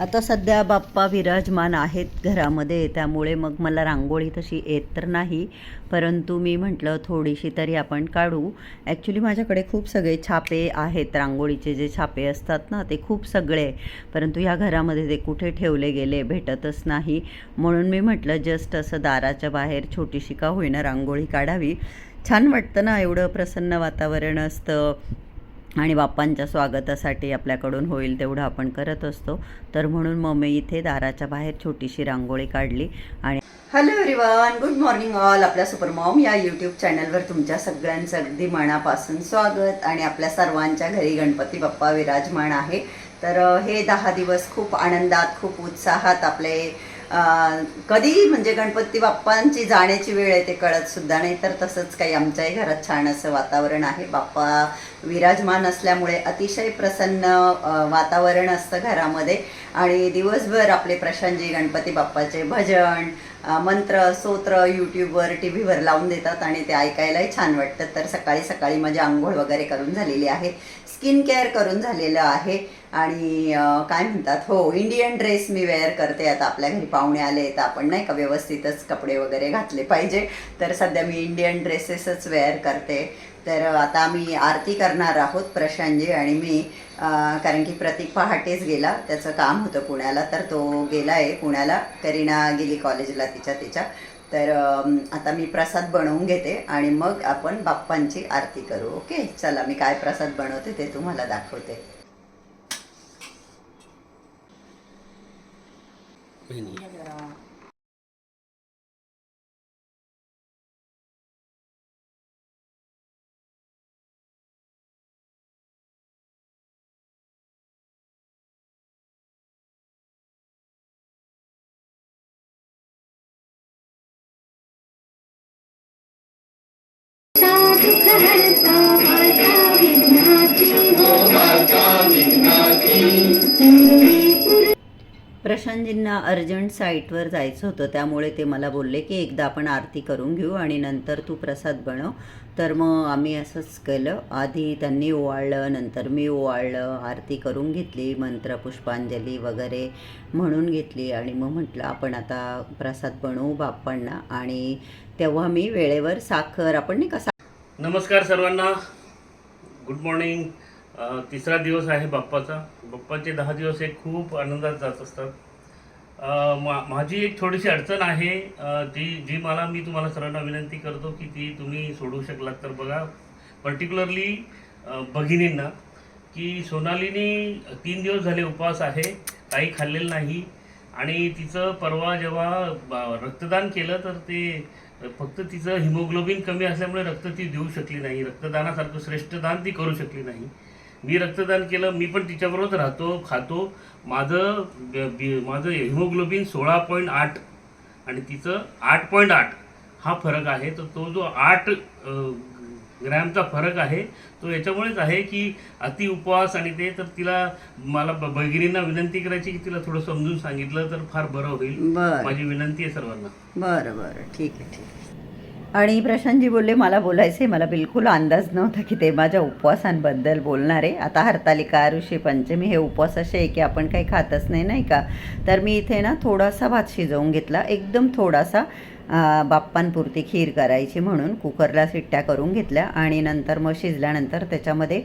आता सध्या बाप्पा विराजमान आहेत घरामध्ये त्यामुळे मग मला रांगोळी तशी येत तर नाही. परंतु मी म्हटलं थोडीशी तरी आपण काढू. ॲक्च्युली माझ्याकडे खूप सगळे छापे आहेत. रांगोळीचे जे छापे असतात ना ते खूप सगळे. परंतु ह्या घरामध्ये ते कुठे ठेवले गेले भेटतच नाही. म्हणून मी म्हटलं जस्ट असं दाराच्या बाहेर छोटीशी का होईना रांगोळी काढावी. छान वाटतं ना एवढं प्रसन्न वातावरण असतं. आणि बाप्पांच्या स्वागतासाठी आपल्याकडून होईल तेवढं आपण करत असतो. तर म्हणून मग मी इथे दाराच्या बाहेर छोटीशी रांगोळी काढली आणि hello everyone good morning all आपल्या सुपर मॉम या यूट्यूब चॅनलवर तुमच्या सगळ्यांचं अगदी मनापासून स्वागत आणि आपल्या सर्वांच्या घरी गणपती बाप्पा विराजमान आहे. तर हे दहा दिवस खूप आनंदात खूप उत्साहात आपले कधी म्हणजे गणपती बाप्पांची जाण्याची वेळ आहे ते कळत सुद्धा नाही तर तसंच काही आमच्याही घरात छान असं वातावरण आहे. बाप्पा विराजमान असल्यामुळे अतिशय प्रसन्न वातावरण असतं घरामध्ये. आणि दिवसभर आपले प्रशांतजी गणपती बाप्पाचे भजन मंत्र स्तोत्र यूट्यूबवर टी व्हीवर लावून देतात आणि ते ऐकायलाही छान वाटतं. तर सकाळी सकाळी माझी आंघोळ वगैरे करून झालेली आहे. स्किन केअर करून झालेलं आहे. आणि काय म्हणतात हो इंडियन ड्रेस मी वेअर करते. आता आपल्या घरी पाहुणे आले तर आपण नाही का व्यवस्थितच कपडे वगैरे घातले पाहिजे. तर सध्या मी इंडियन ड्रेसेसच वेअर करते. तर आता आम्ही आरती करणार आहोत प्रशांतजी आणि मी कारण की प्रतीक पहाटेच गेला. त्याचं काम होतं पुण्याला. तर तो गेला आहे पुण्याला. करीना गेली कॉलेजला तिच्या तिच्या. तर आता मी प्रसाद बनवून घेते आणि मग आपण बाप्पांची आरती करू ओके? चला मी काय प्रसाद बनवते ते तुम्हाला दाखवते. प्रशांतजींना अर्जंट साईटवर जायचं होतं त्यामुळे ते मला बोलले की एकदा आपण आरती करून घेऊ आणि नंतर तू प्रसाद बनव. तर मग आम्ही असंच केलं. आधी त्यांनी ओवाळलं नंतर मी ओवाळलं आरती करून घेतली मंत्र पुष्पांजली वगैरे म्हणून घेतली आणि मग म्हटलं आपण आता प्रसाद बनवू बाप्पांना आणि तेव्हा मी वेळेवर साखर आपण नाही कसा नमस्कार सर्वांना. Good morning. तिसरा दिवस आहे बाप्पाचा. बाप्पाचे दहा दिवस हे खूप आनंदात जात असतात. मा माझी एक थोडीशी अडचण आहे. जी जी मला मी तुम्हाला सर्वांना विनंती करतो की ती तुम्ही सोडवू शकलात तर बघा. पर्टिक्युलरली भगिनींना की सोनालीनी तीन दिवस झाले उपवास आहे काही खाल्लेलं नाही. आणि तिचं परवा जेव्हा रक्तदान केलं तर ते फक्त तिचं हिमोग्लोबिन कमी असल्यामुळे रक्त ती देऊ शकली नाही. रक्तदानासारखं श्रेष्ठ दान ती करू शकली नाही. मी रक्तदान केलं मी पण तिच्याबरोबर राहतो खातो. माझं माझं हिमोग्लोबिन सोळा पॉईंट आठ आणि तिचं आठ पॉईंट आठ हा फरक आहे. तर तो जो आठ ग्रॅमचा फरक आहे तो याच्यामुळेच आहे की अति उपवास आणि ते तर तिला मला भगिनींना विनंती करायची की तिला थोडं समजून सांगितलं तर फार बरं होईल. माझी विनंती आहे सर्वांना. बरं बरं. ठीक आहे ठीक आहे. आणि प्रशांतजी बोलले मला बोलायचे मला बिलकुल अंदाज नव्हता की ते माझ्या उपवासांबद्दल बोलणार. आहे आता हरतालिका ऋषी पंचमी हे उपवास असे आहे की आपण काही खातच नाही नाही का? तर मी इथे ना थोडासा भात शिजवून घेतला. एकदम थोडासा बाप्पांपुरती खीर करायची म्हणून कुकरला शिट्ट्या करून घेतल्या आणि नंतर मग शिजल्यानंतर त्याच्यामध्ये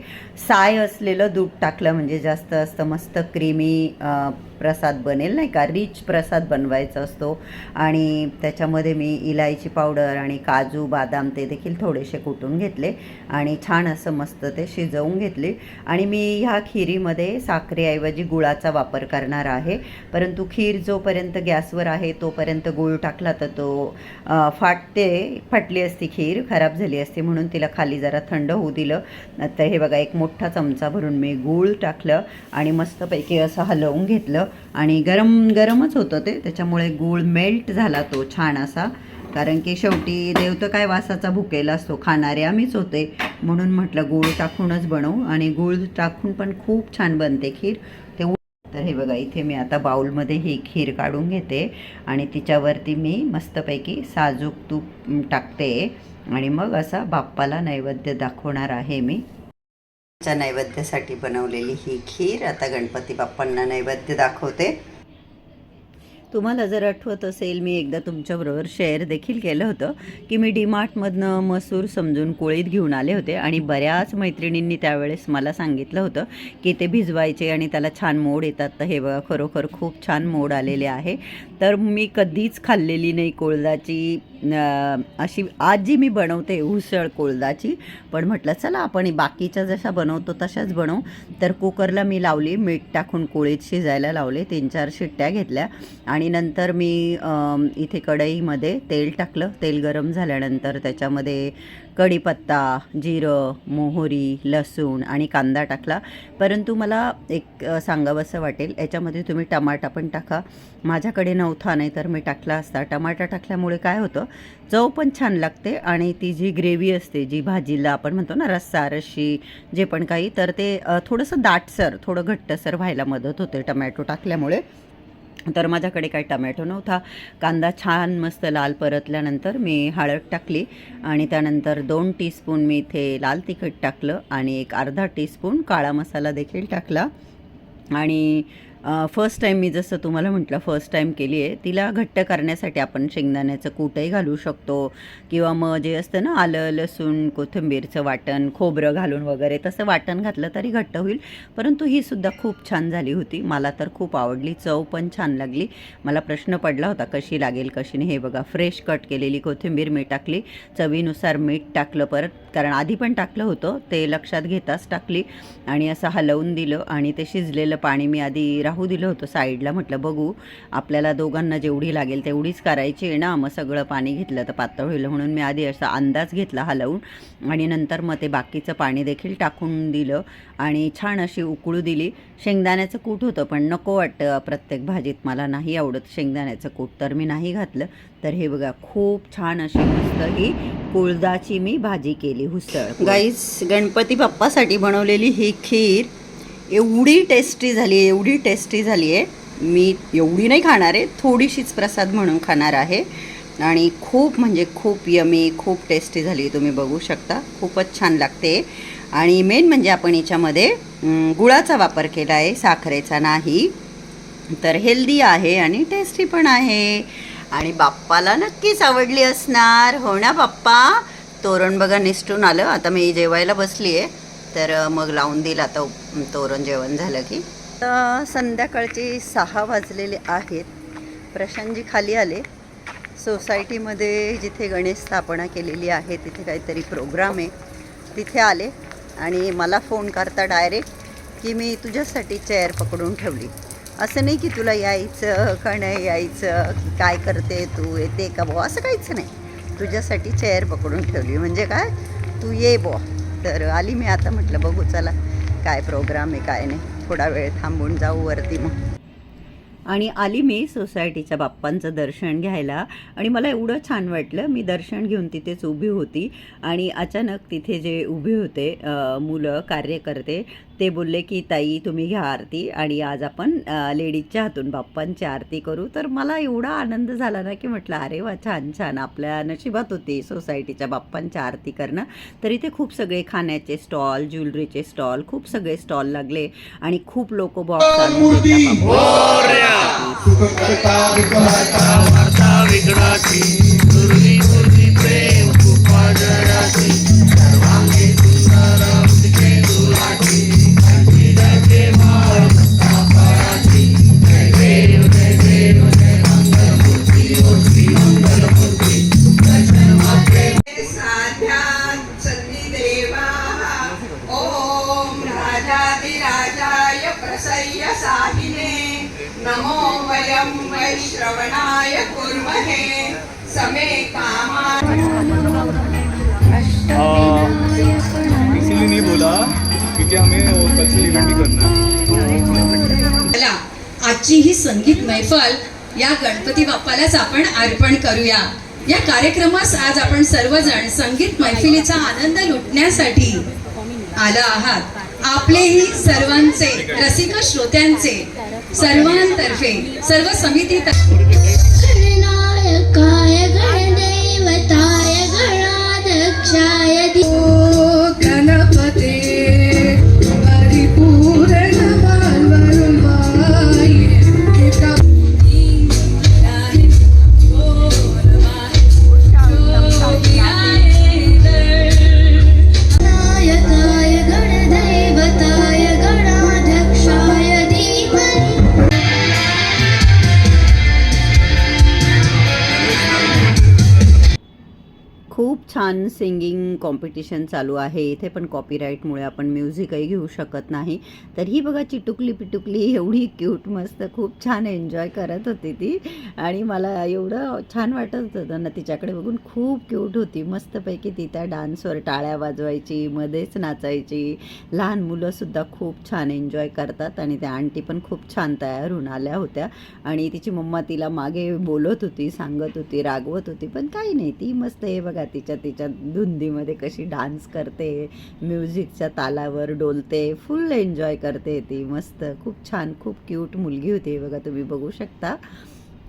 साय असलेलं दूध टाकलं. म्हणजे जास्त असतं मस्त क्रीमी प्रसाद बनेल नाही का? रिच प्रसाद बनवायचा असतो. आणि त्याच्यामध्ये मी इलायची पावडर आणि काजू बदाम ते देखील थोडेसे कुटून घेतले आणि छान असं मस्त ते शिजवून घेतले. आणि मी ह्या खिरीमध्ये साखरेऐवजी गुळाचा वापर करणार आहे. परंतु खीर जोपर्यंत गॅसवर आहे तोपर्यंत गुळ टाकला तर तो फाटते फाटली असती खीर खराब झाली असती म्हणून तिला खाली जरा थंड होऊ दिलं. तर हे बघा एक मोठा चमचा भरून मी गूळ टाकलं आणि मस्तपैकी असं हलवून घेतलं आणि गरम गरमच होतं ते. त्याच्यामुळे गूळ मेल्ट झाला तो छान असा. कारण की शेवटी देव तर काय वासाचा भुकेला असतो. खाणारे आम्हीच होते. म्हणून म्हटलं गूळ टाकूनच बनवू आणि गूळ टाकून पण खूप छान बनते खीर. ते तर हे बघा इथे मी आता बाउलमध्ये ही खीर काढून घेते आणि तिच्यावरती मी मस्तपैकी साजूक तूप टाकते आणि मग असा बाप्पाला नैवेद्य दाखवणार आहे मी. च्या नैवेद्यासाठी बनवलेली ही खीर आता गणपती बाप्पांना नैवेद्य दाखवते. तुम्हाला जर आठवत असेल मी एकदा तुमच्याबरोबर शेअर देखील केलं होतं की मी डीमार्टमधनं मसूर समजून कोळीत घेऊन आले होते आणि बऱ्याच मैत्रिणींनी त्यावेळेस मला सांगितलं होतं की ते भिजवायचे आणि त्याला छान मोड येतात. तर हे बघा खरोखर खूप छान मोड आलेले आहे. तर मी कधीच खाल्लेली नाही कोळदाची अशी आज जी मी बनवते उसळ कोळदाची. पण म्हटलं चला आपण बाकीच्या जशा बनवतो तशाच बनवू. तर कुकरला मी लावली मीठ टाकून कोळीत शिजायला लावले तीन चार शिट्ट्या घेतल्या. आणि नंतर मी इथे कढईमध्ये तेल टाकलं. तेल गरम झाल्यानंतर त्याच्यामध्ये कढीपत्ता जिरं मोहरी लसूण आणि कांदा टाकला. परंतु मला एक सांगावंसं वाटेल याच्यामध्ये तुम्ही टमाटा पण टाका. माझ्याकडे नव्हता नाही तर मी टाकला असता. टमाटा टाकल्यामुळे काय होतं चव पण छान लागते आणि ती जी ग्रेव्ही असते जी भाजीला आपण म्हणतो ना रस्सा रशी जे पण काही तर ते थोडंसं दाटसर थोडं घट्टसर व्हायला मदत होते टमॅटो टाकल्यामुळे. तर माझ्याकडे काही टमॅटो नव्हता. कांदा छान मस्त लाल परतल्यानंतर मी हळद टाकली आणि त्यानंतर दोन टीस्पून मी इथे लाल तिखट टाकलं आणि एक अर्धा टीस्पून काळा मसाला देखील टाकला. आणि फर्स्ट टाईम मी जसं तुम्हाला म्हटलं फर्स्ट टाईम केली आहे तिला घट्ट करण्यासाठी आपण शेंगदाण्याचं कूटही घालू शकतो. किंवा मग जे असतं ना आलं लसूण कोथिंबीरचं वाटण खोबरं घालून वगैरे तसं वाटण घातलं तरी घट्ट होईल. परंतु ही सुद्धा खूप छान झाली होती. मला तर खूप आवडली चव पण छान लागली. मला प्रश्न पडला होता कशी लागेल कशी नाही. हे बघा फ्रेश कट केलेली कोथिंबीर मी टाकली. चवीनुसार मीठ टाकलं परत कारण आधी पण टाकलं होतं ते लक्षात घेताच टाकली. आणि असं हलवून दिलं आणि ते शिजलेलं पाणी मी आधी राहू दिलं होतं साईडला. म्हटलं बघू आपल्याला दोघांना जेवढी लागेल तेवढीच करायची आहे ना. मग सगळं पाणी घेतलं तर पातळ होईल म्हणून मी आधी असा अंदाज घेतला हलवून आणि नंतर मग ते बाकीचं पाणी देखील टाकून दिलं आणि छान अशी उकळू दिली. शेंगदाण्याचं कूट होतं पण नको वाटतं प्रत्येक भाजीत. मला नाही आवडत शेंगदाण्याचं कूट तर मी नाही घातलं. तर हे बघा खूप छान अशी मस्त ही कुळदाची मी भाजी केली हुसळ गाईस गणपती बाप्पासाठी बनवलेली ही खीर एवढी टेस्टी झाली आहे एवढी टेस्टी झाली आहे. मी एवढी नाही खाणार आहे थोडीशीच प्रसाद म्हणून खाणार आहे. आणि खूप म्हणजे खूप यमी खूप टेस्टी झाली तुम्ही बघू शकता. खूपच छान लागते. आणि मेन म्हणजे आपण याच्यामध्ये गुळाचा वापर केला आहे साखरेचा नाही. तर हेल्दी आहे आणि टेस्टी पण आहे. आणि बाप्पाला नक्कीच आवडली असणार. हो ना बाप्पा? तोरण बघा निसटून आलं. आता मी जेवायला बसली आहे तर मग लावून दिला. आता तोरण जेवण झालं की. तर संध्याकाळचे सहा वाजलेले आहेत. प्रशांतजी खाली आले. सोसायटीमध्ये जिथे गणेश स्थापना केलेली आहे तिथे काहीतरी प्रोग्राम आहे. तिथे आले आणि मला फोन करता डायरेक्ट की मी तुझ्यासाठी चेअर पकडून ठेवली. असं नाही की तुला यायचं का नाही यायचं की काय करते तू येते का बुवा? असं काहीच नाही. तुझ्यासाठी चेअर पकडून ठेवली. म्हणजे काय? तू ये बुवा. तर आली मी आता म्हटलं बघू चला काय प्रोग्राम आहे काय नाही. थोडा वेळ थांबून जाऊ वरती मग. आणि आली मी सोसायटीच्या बाप्पांचं दर्शन घ्यायला. आणि मला एवढं छान वाटलं मी दर्शन घेऊन तिथेच उभी होती. आणि अचानक तिथे जे उभे होते मुलं कार्यकर्ते ते बोलले की ताई तुम्ही घ्या आरती आणि आज आपण लेडीजच्या हातून बाप्पांची आरती करू. तर मला एवढा आनंद झाला ना की म्हटलं अरे वा छान छान. आपल्या नशिबात होते सोसायटीच्या बाप्पांची आरती करणं. तर इथे खूप सगळे खाण्याचे स्टॉल ज्वेलरीचे स्टॉल खूप सगळे स्टॉल लागले आणि खूप लोक बॉक्स कल्चरल है चला आजची ही संगीत मैफल या गणपती बाप्पालाच आपण अर्पण करूया. या कार्यक्रमास आज आपण सर्वजण संगीत मैफिलीचा आनंद लुटण्यासाठी आला आहात. आपलेही सर्वांचे रसिक श्रोत्यांचे सर्वांतर्फे सर्व समिती छान सिंगिंग कॉम्पिटिशन चालू आहे. इथे पण कॉपीराईटमुळे आपण म्युझिकही घेऊ शकत नाही. तर ही बघा चिटुकली पिटुकली एवढी क्यूट मस्त खूप छान एन्जॉय करत होती ती. आणि मला एवढं छान वाटत होतं. ना तिच्याकडे बघून खूप क्यूट होती. मस्तपैकी ती त्या डान्सवर टाळ्या वाजवायची मध्येच नाचायची. लहान मुलंसुद्धा खूप छान एन्जॉय करतात आणि त्या आंटी पण खूप छान तयार होऊन आल्या होत्या. आणि तिची मम्मा तिला मागे बोलत होती सांगत होती रागवत होती. पण काही नाही ती मस्त हे बघा तिच्या तिच्या धुंदीमध्ये कशी डान्स करते म्युझिकच्या तालावर डोलते फुल एन्जॉय करते ती मस्त. खूप छान खूप क्यूट मुलगी होती हे बघा तुम्ही बघू शकता.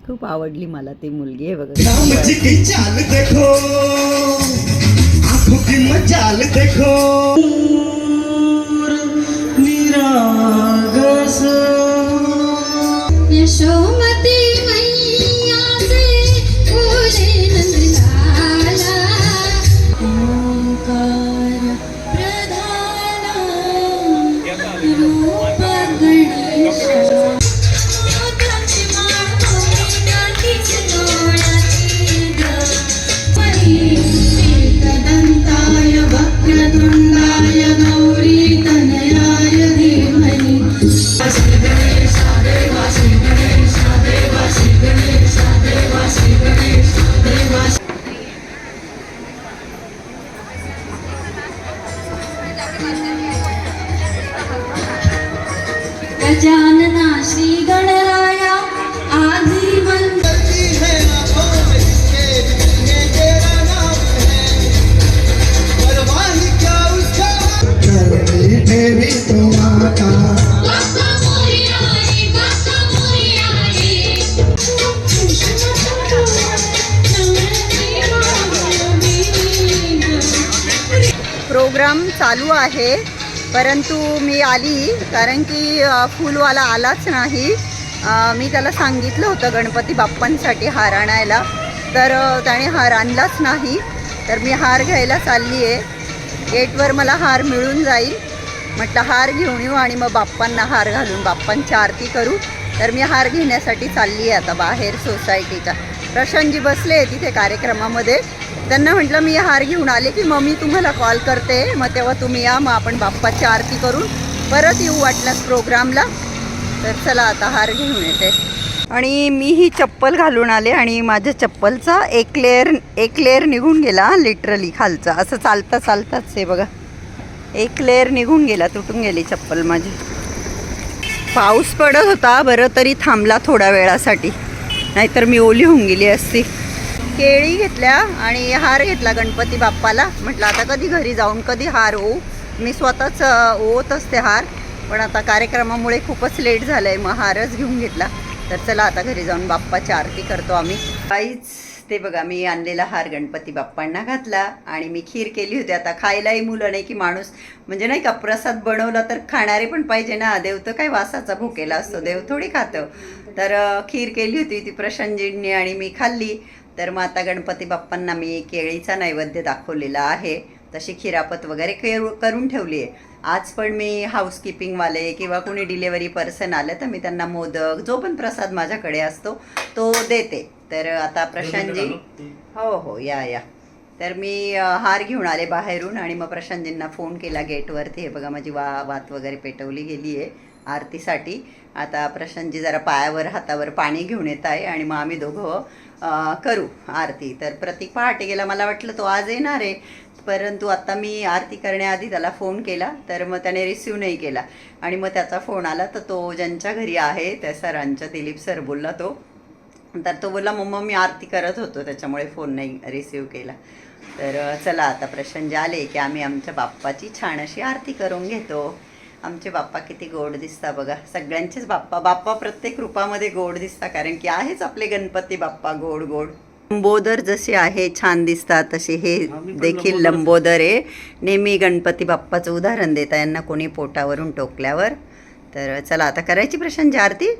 खूप आवडली मला ती मुलगी आहे बघा. यशोमती कार्यक्रम चालू आहे परंतु मी आली कारण की फुलवाला आलाच नाही. मी त्याला सांगितलं होतं गणपती बाप्पांसाठी हार आणायला. तर त्याने हार आणलाच नाही. तर मी हार घ्यायला चालली आहे गेटवर मला हार मिळून जाईल. म्हटलं हार घेऊन येऊ आणि मग बाप्पांना हार घालून बाप्पांची आरती करू. तर मी हार घेण्यासाठी चालली आहे आता बाहेर सोसायटीच्या. प्रशांतजी बसले तिथे कार्यक्रमामध्ये. त्यांना म्हटलं मी हार घेऊन आले की मग मी तुम्हाला कॉल करते. मग तेव्हा तुम्ही या मग आपण बाप्पाची आरती करून परत येऊ वाटल्यास प्रोग्रामला. तर चला आता हार घेऊन येते. आणि मी ही चप्पल घालून आले आणि माझ्या चप्पलचा एक लेअर एक लेअर निघून गेला लिटरली खालचा. असं चालता चालताच आहे बघा. एक लेअर निघून गेला तुटून गेली चप्पल माझी. पाऊस पडत होता बरं तरी थांबला थोड्या वेळासाठी. नाहीतर मी ओली होऊन गेली असती. केळी घेतल्या आणि हार घेतला गणपती बाप्पाला. म्हटलं आता कधी घरी जाऊन कधी हार होऊ? मी स्वतःच होत ओवत असते हार पण आता कार्यक्रमामुळे खूपच लेट झालं आहे मग हारच घेऊन घेतला. तर चला आता घरी जाऊन बाप्पाची आरती करतो आम्ही. काहीच ते बघा मी आणलेला हार गणपती बाप्पांना घातला आणि मी खीर केली होती. आता खायलाही मुलं नाही की माणूस म्हणजे नाही का प्रसाद बनवला तर खाणारे पण पाहिजे ना. देव तर काय वासाचा भुकेला असतो देव थोडी खातं. तर खीर केली होती ती प्रशांतजींनी आणि मी खाल्ली. तर मग आता गणपती बाप्पांना मी केळीचा नैवेद्य दाखवलेला आहे. तशी खिरापत वगैरे करू करून ठेवली आहे. आज पण मी हाऊसकीपिंगवाले किंवा कोणी डिलेवरी पर्सन आलं तर मी त्यांना मोदक जो पण प्रसाद माझ्याकडे असतो तो देते. तर आता प्रशांतजी हो हो या या. तर मी हार घेऊन आले बाहेरून आणि मग प्रशांतजींना फोन केला गेटवरती. हे बघा माझी वा वात वगैरे पेटवली गेली आहे आरतीसाठी. आता प्रशांतजी जरा पायावर हातावर पाणी घेऊन येत आहे आणि मग आम्ही दोघं करू आरती. तर प्रतीक पहाटे गेला मला वाटलं तो आज येणार आहे. परंतु आत्ता मी आरती करण्याआधी त्याला फोन केला तर मग त्याने रिसिव्ह नाही केला. आणि मग त्याचा फोन आला तर तो ज्यांच्या घरी आहे त्या सरांच्या दिलीप सर बोलला तो. तर तो बोलला मम्मा मी आरती करत होतो त्याच्यामुळे फोन नाही रिसिव्ह केला. तर चला आता प्रशांत आले की आम्ही आमच्या बाप्पाची छान अशी आरती करून घेतो. आमचे बाप्पा किती गोड दिसता बघा. सगळ्यांचेच बाप्पा. बाप्पा प्रत्येक रूपामध्ये गोड दिसता कारण की आहेच आपले गणपती बाप्पा गोड गोड. लंबोदर जसे आहे छान दिसतात तसे. हे देखील. लंबोदर आहे. नेहमी गणपती बाप्पाचं उदाहरण देता यांना कोणी पोटावरून टोकल्यावर. तर चला आता करायची प्रशांतची आरती?